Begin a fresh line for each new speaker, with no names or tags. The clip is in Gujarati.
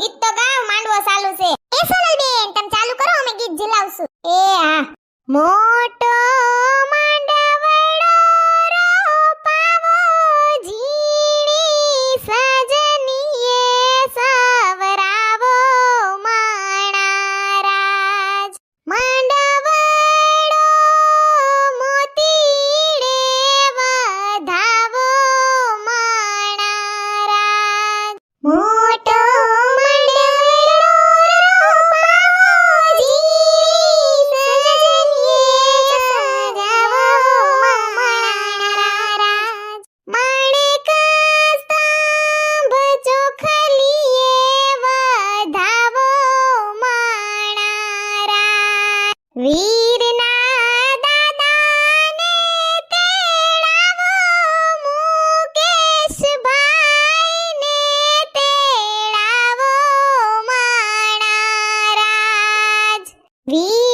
ગીત તો ગાવ, માંડવો ચાલુ છે. એ સોનલ બેન તમે ચાલુ કરો, અમે ગીત જીલાવશું એ, હા. મો વીરના દાદાને તેડાવો મુકેશભાઈને તેડાવો માણારાજ વીર